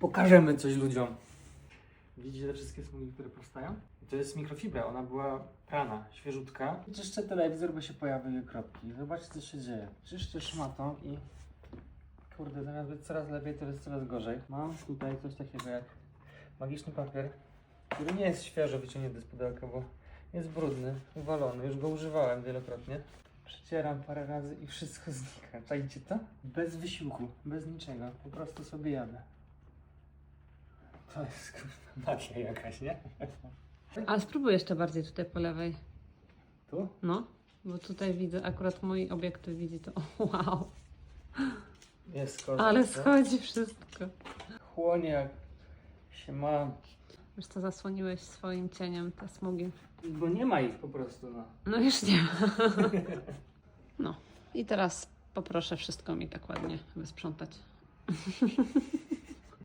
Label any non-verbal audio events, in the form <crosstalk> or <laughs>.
Pokażemy coś ludziom. Widzicie te wszystkie smugi, które powstają? I to jest mikrofibra, ona była prana, świeżutka. Czyszczę telewizor, bo się pojawiły kropki. Zobaczcie, co się dzieje. Czyszczę szmatą i... Kurde, zamiast być coraz lepiej, to jest coraz gorzej. Mam tutaj coś takiego jak magiczny papier, który nie jest świeżo wyciągnięty z pudełka, bo jest brudny, uwalony. Już go używałem wielokrotnie. Przecieram parę razy i wszystko znika. Czajcie to? Bez wysiłku, bez niczego. Po prostu sobie jadę. To jest kurwa magia jakaś, nie? Ale spróbuj jeszcze bardziej tutaj po lewej. Tu? No, bo tutaj widzę, akurat mój obiektyw widzi to. <laughs> Wow, Jest kozak. ale schodzi wszystko. Chłonie jak się ma. Wiesz co, zasłoniłeś swoim cieniem te smugi. Bo nie ma ich po prostu, no. No już nie ma. <laughs> No i teraz poproszę wszystko mi tak ładnie wysprzątać. <laughs>